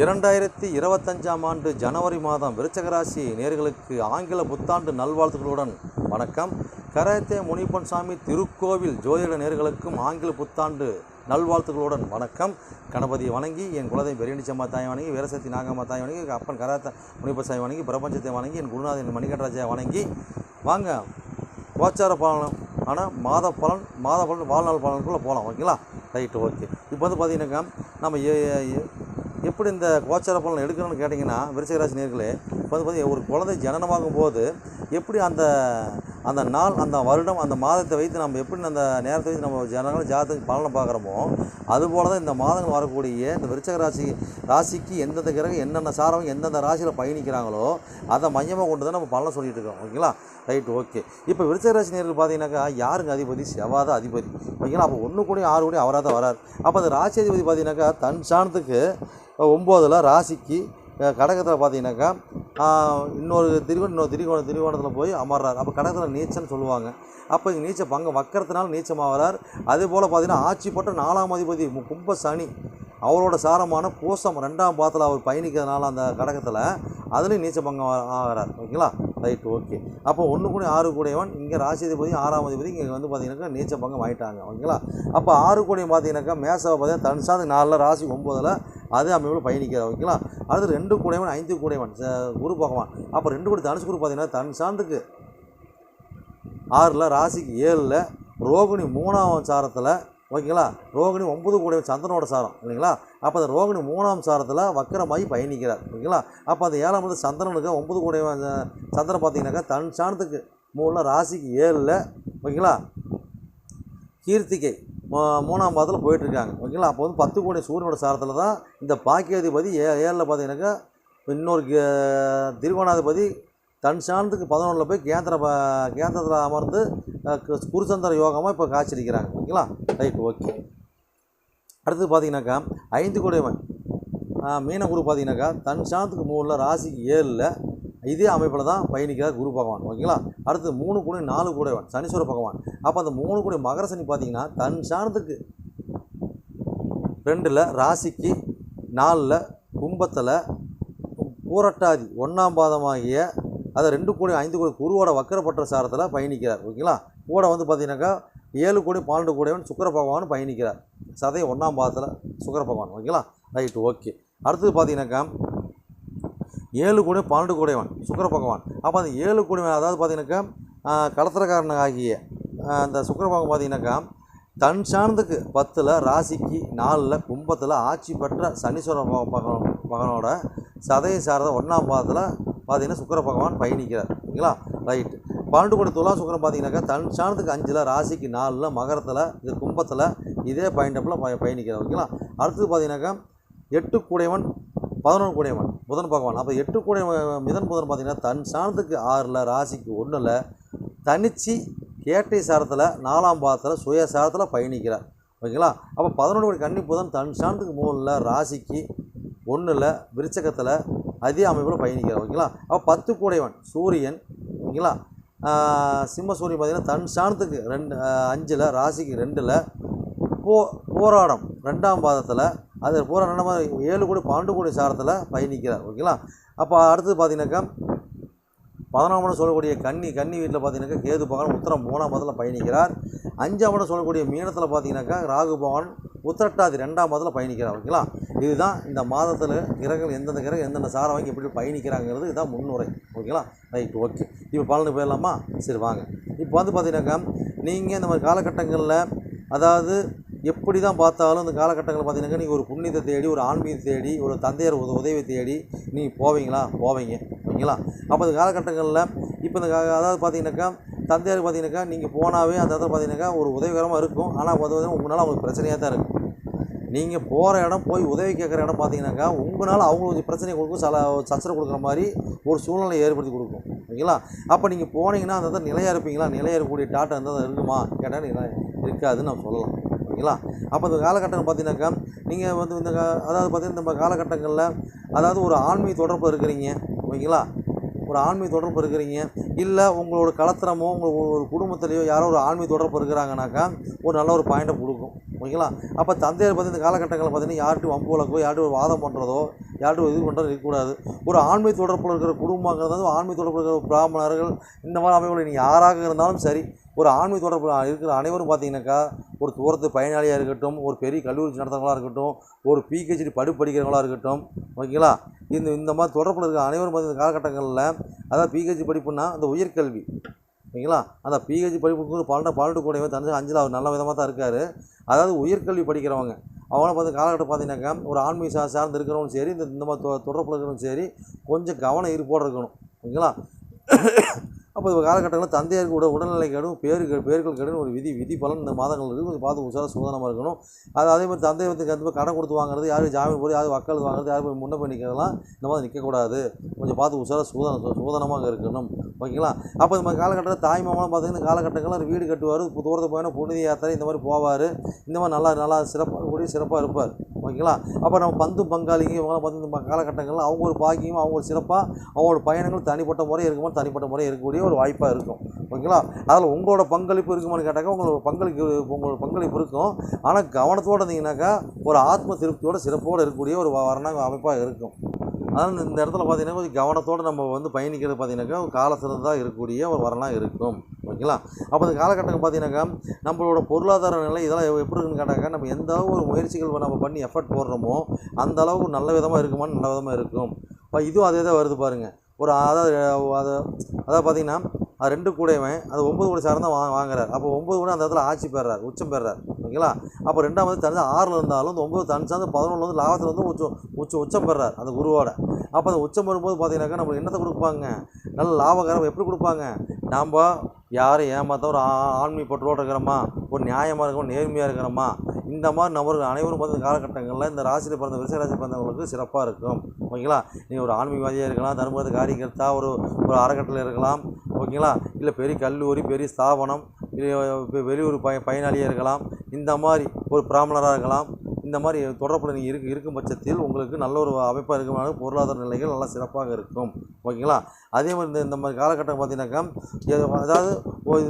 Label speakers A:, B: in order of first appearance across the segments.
A: இரண்டாயிரத்தி இருபத்தஞ்சாம் ஆண்டு ஜனவரி மாதம் விருச்சகராசி நேர்களுக்கு ஆங்கில புத்தாண்டு நல்வாழ்த்துக்களுடன் வணக்கம். கராத்தே முனிப்பன் சாமி திருக்கோவில் ஜோதிட நேர்களுக்கும் ஆங்கில புத்தாண்டு நல்வாழ்த்துக்களுடன் வணக்கம். கணபதி வணங்கி என் குலதெய்வம் பெரியணிச்சம்மா தாய் வணங்கி வீரசக்தி நாகம்மா தாய் வணங்கி அப்பன் கராத்த முனிப்பன் சாமி வணங்கி பிரபஞ்சத்தை வணங்கி என் குருநாதன் மணிகண்டராஜை வணங்கி. வாங்க கோச்சார பலன் ஆனால் மாத பலன் மாத பலன் வாழ்நாள் பலனுக்குள்ளே போகலாம் ஓகேங்களா? Right okay. இப்போ வந்து பார்த்தீங்கன்னாக்கா நம்ம எப்படி இந்த கோச்சார பலன் எடுக்கணும்னு கேட்டிங்கன்னா விருச்சிகராசி நேர்களே இப்போ வந்து பார்த்தீங்கன்னா ஒரு குழந்தை ஜனனமாகும் போது எப்படி அந்த அந்த நாள் அந்த வருடம் அந்த மாதத்தை வைத்து நம்ம எப்படி அந்த நேரத்தை வைத்து நம்ம ஜனங்கள் ஜாதகத்துக்கு பலனை பார்க்குறோமோ அதுபோல் தான் இந்த மாதங்கள் வரக்கூடிய இந்த விருச்சக ராசி ராசிக்கு எந்தெந்த கிரகம் என்னென்ன சாரவங்க எந்தெந்த ராசியில் பயணிக்கிறாங்களோ அதை மையமாக கொண்டு தான் நம்ம பலனை சொல்லிட்டு இருக்கோம். ஓகேங்களா? Right okay. இப்போ விருச்சக ராசி நேர்கள் பார்த்தீங்கன்னாக்கா யாருங்க அதிபதி? செவ்வாத அதிபதி. ஓகேங்களா? அப்போ ஒன்று கூட ஆறு கூட அவராக தான் வரார். அப்போ அந்த ராசி அதிபதி பார்த்தீங்கன்னாக்கா தன் சாணத்துக்கு ஒம்போதில் ராசிக்கு கடகத்தில் பார்த்தீங்கன்னாக்கா இன்னொரு திரிகோணம் இன்னொரு திரிகோணம் திரிகோணத்தில் போய் அமர்றார். அப்போ கடகத்தில் நீச்சல்னு சொல்லுவாங்க. அப்போ இங்கே நீச்ச பங்கு வக்கரத்தினால் நீச்சமாகிறார் அதே போல் பார்த்தீங்கன்னா ஆட்சி பட்ட நாலாம் அதிபதி கும்ப சனி அவரோட சாரமான பூசம் ரெண்டாம் பாத்தில் அவர் பயணிக்கிறதுனால அந்த கடகத்தில் அதுலேயும் நீச்ச பங்கம் ஆகிறார். ஓகேங்களா? Right okay. அப்போ ஒன்று கூட ஆறு கூடையவன் இங்கே ராசிதிபதி ஆறாம் அதிபதி இங்கே வந்து பார்த்தீங்கன்னாக்கா நீச்ச பங்கம் ஆகிட்டாங்க ஓகேங்களா? அப்போ ஆறு கூடையும் பார்த்தீங்கன்னாக்கா மேசாவை பார்த்தீங்கன்னா தன்சாந்து நாலில் ராசி ஒம்போதில் அதே அமைப்பில் பயணிக்கிறார் ஓகேங்களா? அடுத்து ரெண்டு கூடையவன் ஐந்து கூடையவன் குரு பகவான். அப்போ ரெண்டு கூட தனுசு குரு பார்த்தீங்கன்னா தன் சாந்துக்கு ஆறில் ராசிக்கு ஏழில் ரோகிணி மூணாம் சாரத்தில் ஓகேங்களா? ரோகிணி ஒன்பது கூட சந்திரனோட சாரம் இல்லைங்களா? அப்போ அந்த ரோகிணி மூணாம் சாரத்தில் வக்கரமாகி பயணிக்கிறார் ஓகேங்களா? அப்போ அந்த ஏழாம் வந்து சந்திரனுக்கு ஒன்பது கூட சந்திரன் பார்த்தீங்கன்னாக்கா தன் சாணத்துக்கு மூணில் ராசிக்கு ஏழில் ஓகேங்களா? கீர்த்திகை மூணாம் பாதத்தில் போயிட்டுருக்காங்க. ஓகேங்களா? அப்போ வந்து பத்து கோடி சூரியனோட சாரத்தில் தான் இந்த பாக்கியாதிபதி ஏ ஏழில் பார்த்தீங்கன்னாக்கா இன்னொரு திருகோணாதிபதி தன் சாணத்துக்கு பதினொன்றில் போய் கேந்திர கேந்திரத்தில் அமர்ந்து கு- குருசந்திர யோகமாக இப்போ காய்ச்சிருக்கிறாங்க ஓகேங்களா? Right okay. அடுத்து பார்த்தீங்கன்னாக்கா ஐந்து கோடியவன் மீன குரு பார்த்தீங்கன்னாக்கா தன் சாணத்துக்கு மூணில் ராசிக்கு ஏழில் இதே அமைப்பில் தான் பயணிக்கிறார் குரு பகவான். ஓகேங்களா? அடுத்து மூணு கூட நாலு கூடையவன் சனீஸ்வர பகவான். அப்போ அந்த மூணு கூட மகர சனி பார்த்தீங்கன்னா தன் சாணத்துக்கு ரெண்டில் ராசிக்கு நாலில் கும்பத்தில் பூரட்டாதி ஒன்றாம் பாதமாகிய அதை ரெண்டு கோடி ஐந்து கோடி குருவோட வக்கரப்பட்ட சாரத்தில் பயணிக்கிறார். ஓகேங்களா? கூட வந்து பார்த்தீங்கன்னாக்கா ஏழு கோடி பன்னெண்டு கோடியவன் சுக்கர பகவான் பயணிக்கிறார். சதை ஒன்றாம் பாதத்தில் சுக்கர பகவான். ஓகேங்களா? Right okay. அடுத்தது பார்த்தீங்கன்னாக்கா ஏழு கூட பன்னெண்டு கூடையவன் சுக்கர பகவான். அப்போ அந்த ஏழு கூடையவன் அதாவது பார்த்தீங்கன்னாக்கா கடத்திரக்காரன் ஆகிய அந்த சுக்கர பகவான் பார்த்தீங்கன்னாக்கா தன் சார்ந்துக்கு பத்தில் ராசிக்கு நாலில் கும்பத்தில் ஆட்சி பெற்ற சனீஸ்வர பக- பகவான் மகனோட சதய சாரத ஒன்றாம் பாதத்தில் பார்த்தீங்கன்னா சுக்கர பகவான் பயணிக்கிறார். ஓகேங்களா? ரைட்டு. பன்னெண்டு கோடி துலா சுக்கரம் பார்த்தீங்கன்னாக்கா தன் சாணத்துக்கு அஞ்சில் ராசிக்கு நாலில் மகரத்தில் இது கும்பத்தில் இதே பாயிண்டப்பில் பய பயணிக்கிறார். ஓகேங்களா? அடுத்தது பார்த்தீங்கன்னாக்கா எட்டு கூடையவன் பதினொன்று கூடையவன் புதன் பகவான். அப்போ எட்டு கூடையவன் மிதன் புதன் பார்த்தீங்கன்னா தன் சாணத்துக்கு ஆறில் ராசிக்கு ஒன்றில் தனிச்சு கேட்டை சாரத்தில் நாலாம் பாதத்தில் சுய சாரத்தில் பயணிக்கிறார் ஓகேங்களா? அப்போ பதினொன்று கோடி கன்னி புதன் தன் சாணத்துக்கு மூணில் ராசிக்கு ஒன்றில் விருச்சகத்தில் அதே அமைப்பில் பயணிக்கிறார். ஓகேங்களா? அப்போ பத்து கூடையவன் சூரியன் ஓகேங்களா? சிம்ம சூரியன் பார்த்தீங்கன்னா தன் சாணத்துக்கு ரெண்டு அஞ்சில் ராசிக்கு ரெண்டில் போ போராடம் ரெண்டாம் பாதத்தில் அது பூரா ரெண்டாம் ஏழு கோடி பன்னெண்டு கோடி சாரத்தில் பயணிக்கிறார் ஓகேங்களா? அப்போ அடுத்தது பார்த்தீங்கன்னாக்கா பதினாம் இடம் சொல்லக்கூடிய கன்னி கன்னி வீட்டில் பார்த்தீங்கன்னாக்கா கேது பகவான் உத்தரம் மூணாம் மதத்தில் பயணிக்கிறார். அஞ்சாம் இடம் சொல்லக்கூடிய மீனத்தில் பார்த்தீங்கன்னாக்கா ராகு பகவான் உத்திரட்டாதி ரெண்டாம் மாதத்தில் பயணிக்கிறார் ஓகேங்களா? இதுதான் இந்த மாதத்தில் கிரகங்கள் எந்தெந்த கிரகம் எந்தெந்த சாரம் வாங்கி எப்படி பயணிக்கிறாங்கிறது இதுதான் முன்னுரை ஓகேங்களா? Right okay. இப்போ பலனு போயிடலாமா? சரி வாங்க. இப்போ வந்து பார்த்தீங்கன்னாக்கா நீங்கள் இந்த மாதிரி காலகட்டங்களில் அதாவது எப்படி தான் பார்த்தாலும் இந்த காலகட்டங்களில் பார்த்தீங்கன்னா நீங்கள் ஒரு புண்ணியத்தை தேடி ஒரு ஆன்மீகத்தை தேடி ஒரு தந்தையர் உத உதவி தேடி நீங்கள் போவீங்களா? போவீங்க. ஓகேங்களா? அப்போ இந்த காலகட்டங்களில் இப்போ இந்த அதாவது பார்த்தீங்கன்னாக்கா தந்தையார் பார்த்தீங்கன்னாக்கா நீங்கள் போனாவே அந்த இடத்துல பார்த்தீங்கன்னாக்கா ஒரு உதவிகரமாக இருக்கும். ஆனால் பார்த்தீங்கன்னா உங்களால் அவங்களுக்கு பிரச்சனையாக தான் இருக்கும். நீங்கள் போகிற இடம் போய் உதவி கேட்குற இடம் பார்த்தீங்கன்னாக்கா உங்களால் அவங்களுக்கு பிரச்சனை கொடுக்கும் சில சச்சரவு கொடுக்குற மாதிரி ஒரு சூழ்நிலை ஏற்படுத்தி கொடுக்கும். ஓகேங்களா? அப்போ நீங்கள் போனீங்கன்னா அந்த இடத்துல நிலையாக இருப்பீங்களா? நிலையாக இருக்கக்கூடிய டாட்டா அந்த இருக்குமா? கேட்டால் இருக்காதுன்னு நம்ம சொல்லலாம். ஓகேங்களா? அப்போ இந்த காலகட்டம் பார்த்தீங்கன்னாக்கா நீங்கள் வந்து இந்த அதாவது பார்த்தீங்கன்னா இந்த காலகட்டங்களில் அதாவது ஒரு ஆன்மீக தொடர்பு இருக்கிறீங்க ஓகேங்களா? ஒரு ஆன்மீக தொடர்பு இருக்கிறீங்க இல்லை உங்களோட கலத்திரமோ உங்கள் ஒரு குடும்பத்திலையோ யாரோ ஒரு ஆன்மீக தொடர்பு இருக்கிறாங்கனாக்கா ஒரு நல்ல ஒரு பாயிண்ட்டை கொடுக்கும் ஓகேங்களா? அப்போ தந்தையார் பார்த்து இந்த காலகட்டங்களில் பார்த்தீங்கன்னா யார்ட்டும் வம்பு வழக்கோ ஒரு வாதம் பண்ணுறதோ யார்ட்டும் இது பண்ணுறதோ இருக்கக்கூடாது. ஒரு ஆண்மை தொடர்பில் இருக்கிற குடும்பங்கிறது வந்து ஆண்மை தொடர்பில் இருக்கிற பிராமணர்கள் இந்த மாதிரி அமைப்புகள் நீங்கள் யாராக இருந்தாலும் சரி ஒரு ஆண்மை தொடர்பு இருக்கிற அனைவரும் பார்த்தீங்கன்னாக்கா ஒரு தூரத்து பயனாளியாக இருக்கட்டும் ஒரு பெரிய கல்லூரி நடத்துகிறவங்களா இருக்கட்டும் ஒரு பிஹெச்டி படி படிக்கிறவங்களா இருக்கட்டும் ஓகேங்களா? இந்த இந்த மாதிரி தொடர்பில் இருக்கிற அனைவரும் பார்த்தீங்கன்னா காலகட்டங்களில் அதாவது பிஹெச்டி படிப்புன்னா அந்த உயர்கல்வி ஓகேங்களா? அந்த பிஹெச்டி படிப்புக்கு பன்னெண்டு பன்னெண்டு கூடவே தனிச்சு அஞ்சில் அவர் நல்ல விதமாக தான் இருக்கார். அதாவது உயர்கல்வி படிக்கிறவங்க அவங்கள பார்த்து காலகட்டம் பார்த்தீங்கன்னாக்கா ஒரு ஆன்மீக சா சார்ந்து இருக்கிறவங்களும் சரி இந்த இந்த மாதிரி தொ- தொடர்பில் இருக்கிறவங்களும் சரி கொஞ்சம் கவனம் இருப்போடு இருக்கணும் ஓகேங்களா? அப்போ இந்த காலகட்டங்களில் தந்தையாருக்கு உட உடல்நிலை கேடும் பேரு பேர்கள் கெடும் ஒரு விதி விதி பலன் இந்த மாதங்கள் இருக்குது கொஞ்சம் பார்த்து உசார சூதனமாக இருக்கணும். அது அதே மாதிரி தந்தை வந்து கண்டிப்பாக கடன் கொடுத்து வாங்குறது யாரும் ஜாமீன் போய் யாரும் வக்கல் வாங்குறது யாரும் போய் முன்ன போய் நிற்கிறதெல்லாம் இந்த மாதிரி நிற்கக்கூடாது கொஞ்சம் பார்த்து உசார சூதன சூதனமாக இருக்கணும். ஓகேங்களா? அப்போ இந்த மாதிரி காலகட்டத்தில் தாய் மாமலாம் பார்த்தீங்கன்னா காலகட்டங்களில் வீடு கட்டுவார் தூரத்தை போயினா புனித யாத்திரை இந்த மாதிரி போவார். இந்த மாதிரி நல்லா நல்லா சிறப்பாக கூடிய சிறப்பாக இருப்பார். ஓகேங்களா? அப்போ நம்ம பந்து பங்காளிங்க இவங்களாம் பந்து இந்த காலகட்டங்களில் அவங்க ஒரு பாக்கியம் அவங்க ஒரு சிறப்பாக அவங்களோட பயணங்கள் தனிப்பட்ட முறை இருக்கும்போது தனிப்பட்ட முறை இருக்கக்கூடிய ஒரு வாய்ப்பாக இருக்கும். ஓகேங்களா? அதில் உங்களோட பங்களிப்பு இருக்குமான்னு கேட்டாக்கா உங்களோட பங்களிப்பு உங்களோட பங்களிப்பு இருக்கும். ஆனால் கவனத்தோடு இருந்தீங்கன்னாக்கா ஒரு ஆத்ம திருப்தியோட சிறப்போடு இருக்கக்கூடிய ஒரு வ- அமைப்பாக இருக்கும். அதனால் இந்த இடத்துல பார்த்தீங்கன்னா கொஞ்சம் கவனத்தோடு நம்ம வந்து பயணிக்கிறது பார்த்தீங்கன்னாக்கா கால சிறந்ததாக இருக்கக்கூடிய ஒரு வரலாக இருக்கும். ஓகேங்களா? அப்போ இந்த காலகட்டம் பார்த்தீங்கன்னாக்கா நம்மளோட பொருளாதார நிலை இதெல்லாம் எப்படி இருக்குன்னு கேட்டாக்கா நம்ம எந்த ஒரு முயற்சிகள் நம்ம பண்ணி எஃபர்ட் போடுறோமோ அந்த அளவுக்கு நல்ல விதமாக இருக்குமான்னு நல்ல விதமாக இருக்கும். இப்போ இதுவும் அதே தான் வருது பாருங்கள் ஒரு அதாவது அதை அதாவது பார்த்தீங்கன்னா அது ரெண்டு கூடையவன் அது ஒம்பது கூட சார்ந்து வா வாங்குறார். அப்போ ஒம்பது கூட அந்த இடத்துல ஆட்சி பெறார் உச்சம் பெறார். ஓகேங்களா? அப்போ ரெண்டாம் தனி தனிச்சு ஆறில் இருந்தாலும் இந்த ஒம்பது தனி சார்ந்து பதினொன்று வந்து லாபத்தில் வந்து உச்சம் உச்ச உச்சம் பெறார் அந்த குருவோட. அப்போ அந்த உச்சம் வரும்போது பார்த்தீங்கன்னாக்கா நம்மளுக்கு என்னத்தை கொடுப்பாங்க? நல்ல லாபகரம் எப்படி கொடுப்பாங்க? நாம் யாரை ஏமாத்த ஒரு ஆ- ஆண்மை பற்றோடு இருக்கிறோமா? ஒரு நியாயமாக இருக்கிறோம்? நேர்மையாக இருக்கிறோமா? இந்த மாதிரி நபர்கள் அனைவரும் பார்த்து காலகட்டங்களில் இந்த ராசியில் பிறந்த விருச்ச ராசி பிறந்தவங்களுக்கு சிறப்பாக இருக்கும். ஓகேங்களா? நீங்கள் ஒரு ஆன்மீகவாதியாக இருக்கலாம் தர்மபுரத்து காரியகர்த்தா ஒரு ஒரு அறக்கட்டளை இருக்கலாம். ஓகேங்களா இல்லை பெரிய கல்லூரி பெரிய ஸ்தாபனம் இல்லை வெளியூர் பய பயனாளியாக இருக்கலாம். இந்த மாதிரி ஒரு பிராமணராக இருக்கலாம். இந்த மாதிரி தொடர்பில் நீங்கள் இருக்கு இருக்கும் பட்சத்தில் உங்களுக்கு நல்ல ஒரு அமைப்பாக இருக்குமான பொருளாதார நிலைகள் நல்லா சிறப்பாக இருக்கும். ஓகேங்களா? அதே மாதிரி இந்த இந்த மாதிரி காலகட்டம் பார்த்தீங்கன்னாக்கா அதாவது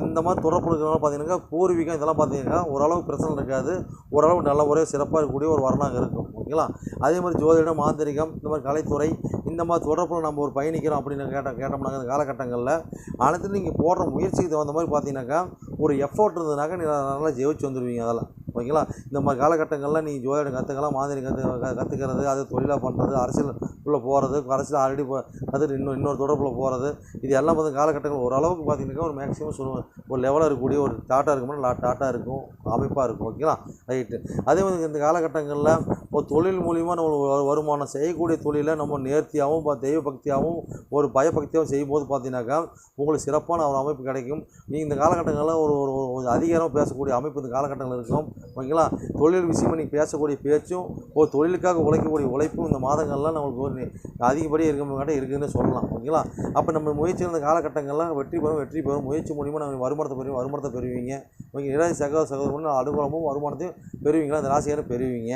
A: இந்த மாதிரி தொடர்பு இருக்கிறவங்க பார்த்தீங்கன்னாக்கா பூர்வீகம் இதெல்லாம் பார்த்தீங்கன்னா ஓரளவு பிரச்சனை இருக்காது. ஓரளவு நல்ல ஒரே சிறப்பாக இருக்கக்கூடிய ஒரு வர்ணம் இருக்கும் ஓகேங்களா அதே மாதிரி ஜோதிடம் மாந்திரிகம் இந்த மாதிரி கலைத்துறை இந்த மாதிரி தொடர்பில் நம்ம ஒரு பயணிக்கிறோம் அப்படின்னு கேட்ட கேட்டோம்னாக்க இந்த காலகட்டங்களில் அனைத்து நீங்கள் போடுற முயற்சிக்கு தகுந்த மாதிரி பார்த்தீங்கன்னாக்கா ஒரு எஃபோர்ட் இருந்ததுனாக்கா நீங்கள் நல்லா ஜெயிச்சு வந்துடுவீங்க அதெல்லாம் ஓகேங்களா? இந்த மாதிரி காலகட்டங்களில் நீங்கள் ஜோதிடம் கற்றுக்கலாம் மாதிரி கற்று கற்றுக்கிறது அது தொழிலாக பண்ணுறது அரசியல் உள்ள போகிறது அரசியல் ஆல்ரெடி கற்றுட்டு இன்னும் இன்னொரு தொடர்பில் போகிறது இது எல்லாம் வந்து காலகட்டங்கள் ஓரளவுக்கு பார்த்தீங்கன்னாக்கா ஒரு மேக்ஸிமம் சொல்லுவோம் ஒரு லெவலில் இருக்கக்கூடிய ஒரு டாட்டாக இருக்கும்போது லா இருக்கும் அமைப்பாக இருக்கும் ஓகேங்களா? ரைட்டு அதே மாதிரி இந்த காலகட்டங்களில் ஒரு தொழில் மூலிமா நம்ம ஒரு வருமானம் செய்யக்கூடிய தொழிலை நம்ம நேர்த்தியாகவும் தெய்வ பக்தியாகவும் ஒரு பயபக்தியாகவும் செய்யும்போது பார்த்தீங்கன்னாக்கா உங்களுக்கு சிறப்பான ஒரு அமைப்பு கிடைக்கும். நீங்கள் இந்த காலகட்டங்களில் ஒரு ஒரு ஒரு அதிகாரம் பேசக்கூடிய அமைப்பு இந்த காலகட்டங்கள் இருக்கும். ஓகேங்களா? தொழில் விஷயமா நீங்கள் பேசக்கூடிய பேச்சும் ஒரு தொழிலுக்காக உழைக்கக்கூடிய உழைப்பும் இந்த மாதங்கள்லாம் நம்மளுக்கு ஒரு அதிகப்படியாக இருக்கிறவங்க இருக்குதுன்னு சொல்லலாம். ஓகேங்களா? அப்போ நம்ம முயற்சி இருந்த காலகட்டங்கள்லாம் வெற்றி பெறும் வெற்றி பெறும். முயற்சி மூலியமாக நம்ம வருமானத்தை பெறுவீங்க வருமானத்தை பெறுவீங்க. ஓகே இளைய சகோதர சகோதரன் அனுகூலமும் வருமானத்தையும் பெறுவீங்களா? அந்த ராசியாரும் பெறுவீங்க.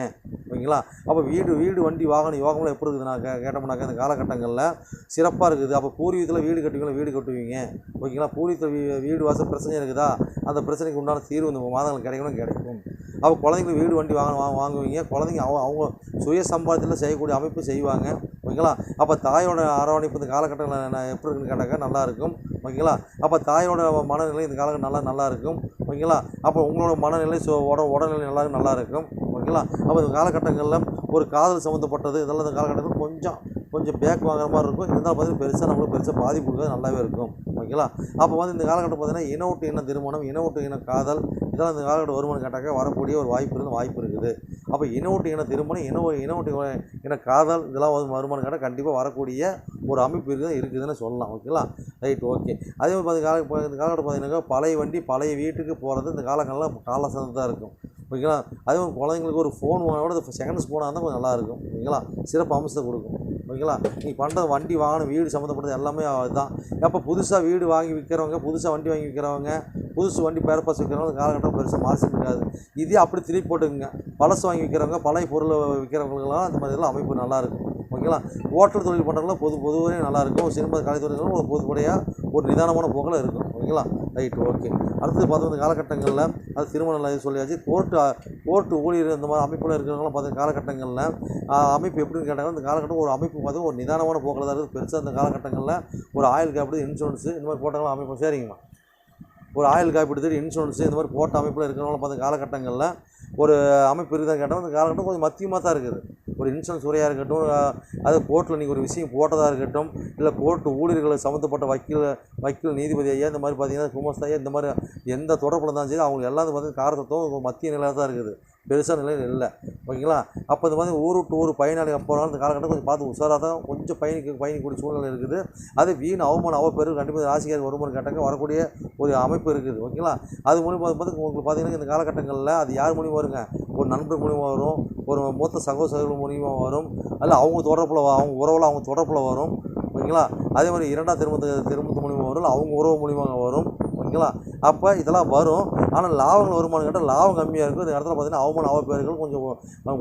A: ஓகேங்களா அப்போ வீடு வீடு வண்டி வாகனம் யோகம்லாம் எப்படி இருக்குதுன்னா கே கேட்டோம்னாக்கா இந்த காலகட்டங்களில் சிறப்பாக இருக்குது. அப்போ பூர்வீகத்தில் வீடு கட்டுவீங்களா? வீடு கட்டுவீங்க. ஓகேங்களா? பூர்வீகத்தில் வீ வீடு வாசல் பிரச்சனை இருக்குதா? அந்த பிரச்சனைக்கு உண்டான தீர்வு இந்த மாதங்கள் கிடைக்கணும் கிடைக்கும். அப்போ குழந்தைங்களுக்கு வீடு வண்டி வாங்க வாங்குவீங்க. குழந்தைங்க அவங்க அவங்க சுய சம்பாதத்தில் செய்யக்கூடிய அமைப்பு செய்வாங்க. ஓகேங்களா? அப்போ தாயோட அரவணைப்பு இந்த காலகட்டங்களில் எப்படி இருக்குன்னு கேட்டாக்கா நல்லா இருக்கும். ஓகேங்களா? அப்போ தாயோட மனநிலை இந்த காலகட்டம் நல்லா நல்லா இருக்கும். ஓகேங்களா? அப்போ உங்களோட மனநிலை சோ உட உடல்நிலை நல்லா நல்லா இருக்கும். ஓகேங்களா அப்போ இந்த காலகட்டங்களில் ஒரு காதல் சம்மந்தப்பட்டது இதெல்லாம் இந்த காலகட்டத்தில் கொஞ்சம் கொஞ்சம் பேக் வாங்குற மாதிரி இருக்கும். இருந்தாலும் பார்த்தீங்கன்னா பெருசாக நம்மளுக்கு பெருசாக பாதிப்பு கொடுக்காது நல்லாவே இருக்கும். ஓகேங்களா? அப்போ வந்து இந்த காலகட்டம் பார்த்தீங்கன்னா இன விட்டு இன திருமணம் இன விட்டு இன காதல் இதெல்லாம் இந்த காலகட்டம் வருமானம் கேட்டாக்கா வரக்கூடிய ஒரு வாய்ப்பு இருந்து வாய்ப்பு இருக்குது. அப்போ இனவுட்டு இன திருமணம் இன இன விட்டு இன காதல் இதெல்லாம் வந்து வருமானம் கேட்டால் கண்டிப்பாக வரக்கூடிய ஒரு அமைப்பு இருக்குது இருக்குதுன்னு சொல்லலாம். ஓகேங்களா? Right okay. அதே மாதிரி பார்த்து கால இந்த காலகட்டம் பார்த்தீங்கன்னாக்கா பழைய வண்டி பழைய வீட்டுக்கு போகிறது இந்த காலங்கள்லாம் கால தான் இருக்கும். ஓகேங்களா? அதுவும் குழந்தைங்களுக்கு ஒரு ஃபோன் வாங்கினோட செகண்ட்ஸ் ஃபோனாக இருந்தால் கொஞ்சம் நல்லாயிருக்கும். ஓகேங்களா? சிறப்பு அம்சத்தை கொடுக்கும். ஓகேங்களா? நீங்கள் பண்ணுறது வண்டி வாங்கணும் வீடு சம்மந்தப்பட்டது எல்லாமே அதுதான். எப்போ புதுசாக வீடு வாங்கி விற்கிறவங்க புதுசாக வண்டி வாங்கி விற்கிறவங்க புதுசு வண்டி பேரப்பாஸ் விற்கிறவங்க காலகட்டம் பெருசாக மாறிச்சு இருக்காது இதே அப்படி திருப்பி போட்டுக்குங்க. பழசு வாங்கி விற்கிறவங்க பழைய பொருளை விற்கிறவங்களுக்கெல்லாம் அந்த மாதிரிலாம் அமைப்பு நல்லாயிருக்கும். ஓகேங்களா? ஓட்டல் தொழில் பண்ணுறவங்களாம் பொது பொதுவாக நல்லாயிருக்கும். சினிமா கலைத்துறைகளும் ஒரு பொதுப்படையாக ஒரு நிதானமான போக்கில் இருக்கும் ஓகேங்களா? Right okay. அடுத்தது பார்த்தா இந்த காலகட்டங்களில் அது திருமணம் சொல்லியாச்சு. கோர்ட்டு கோர்ட்டு ஊழியர் இந்த மாதிரி அமைப்பில் இருக்கிறவங்களாம் பார்த்தீங்கன்னா காலகட்டங்களில் அமைப்பு எப்படின்னு கேட்டாங்கன்னா இந்த காலகட்டம் ஒரு அமைப்பு பார்த்து ஒரு நிதானமான போக்கில் தான் இருக்குது. பெருசாக இந்த காலகட்டங்களில் ஒரு ஆயில் காப்பீடு இன்சூரன்ஸு இந்த மாதிரி போட்டாங்களும் அமைப்பு. சரிங்கம்மா. ஒரு ஆயில் காப்பீடு இன்சூரன்ஸு இந்த மாதிரி போட்ட அமைப்பில் இருக்கிறவங்களும் பார்த்த காலகட்டங்களில் ஒரு அமைப்பு இருக்குதான்னு கேட்டால் அந்த காலகட்டம் கொஞ்சம் மத்தியமாக தான் இருக்குது. ஒரு இன்சூரன்ஸ் உரையாக இருக்கட்டும் அது கோர்ட்டில் நீங்கள் ஒரு விஷயம் போட்டதாக இருக்கட்டும் இல்லை கோர்ட்டு ஊழியர்களை சம்மந்தப்பட்ட வக்கீல் வக்கீல் நீதிபதி ஐயா இந்த மாதிரி பார்த்தீங்கன்னா குமஸ்தாயா இந்த மாதிரி எந்த தொடர்பில் இருந்தாலும் சரி அவங்க எல்லாத்தையும் பார்த்தீங்கன்னா காரத்தத்துவம் மத்திய நிலையாக தான் இருக்குது. பெருசாக நிலையில் இல்லை. ஓகேங்களா? அப்போ இந்த மாதிரி ஊர் விட்டு ஊர் பயனாளி போகிறாங்க இந்த காலகட்டம் கொஞ்சம் பார்த்து உஷாராக தான் கொஞ்சம் பயணிக்க பயணிக்கக்கூடிய சூழ்நிலை இருக்குது. அது வீண் அவமானம் அவ பெரு கண்டிப்பாக ராசிக்கார் வருமான கேட்டாங்க வரக்கூடிய ஒரு அமைப்பு இருக்குது. ஓகேங்களா? அது மூலியமாக பார்த்து உங்களுக்கு பார்த்தீங்கன்னா இந்த காலகட்டங்களில் அது யார் மூலியமாக வருங்க? ஒரு நண்பர் மூலியமாக வரும் ஒரு மூத்த சகோதரர்கள் மூலியமாக வரும் அல்ல அவங்க தொடர்பில் அவங்க உறவில் அவங்க தொடர்பில் வரும். ஓகேங்களா? அதே மாதிரி இரண்டாம் திருமணத்து திருமணத்து மூலியமாக வரும் அவங்க உறவு மூலியமாக வரும். ஓகேங்களா? அப்போ இதெல்லாம் வரும். ஆனால் லாபங்கள் வருமானம் கேட்டால் லாபம் கம்மியாக இருக்கும். இந்த இடத்துல பார்த்தீங்கன்னா அவமான அவப்பேர்கள் கொஞ்சம்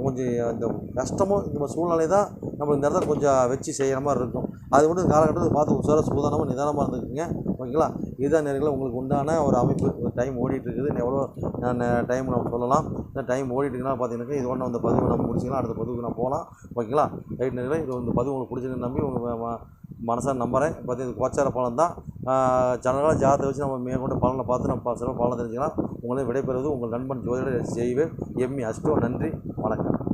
A: கொஞ்சம் இந்த கஷ்டமும் இந்த சூழ்நிலை தான் நம்ம இந்த இடத்துல கொஞ்சம் வச்சு செய்கிற மாதிரி இருக்கும். அது மட்டும் காலகட்டத்தில் பார்த்து உஷாராக சூதானமாக நிதானமாக இருந்துக்குங்க. ஓகேங்களா? இதுதான் நேரங்களில் உங்களுக்கு உண்டான ஒரு அமைப்பு. டைம் ஓடிட்டுருக்குது. எவ்வளோ நான் டைம் நம்ம சொல்லலாம். இந்த டைம் ஓடிட்டு பார்த்தீங்கன்னா இது ஒன்று அந்த பதிவு நம்ம முடிச்சிக்கலாம். அடுத்த பதிவுக்கு நான் போகலாம். ஓகேங்களா? ரைட் நேரில் இது இந்த பதிவு உங்களுக்கு பிடிச்சிருக்கு நம்பி உங்களுக்கு மனசாக நம்புகிறேன் பார்த்தீங்கன்னா இது கோச்சார பலன் தான். ஜனரலாக ஜாதகத்தை வச்சு நம்ம மேற்கொண்டு பலனை பார்த்து நம்ம சில பலன் தெரிஞ்சுக்கலாம். உங்களை விடைபெறுவது உங்கள் நண்பன் ஜோதிடர் செய்வேன் எம்மி அஸ்டோ நன்றி. வணக்கம்.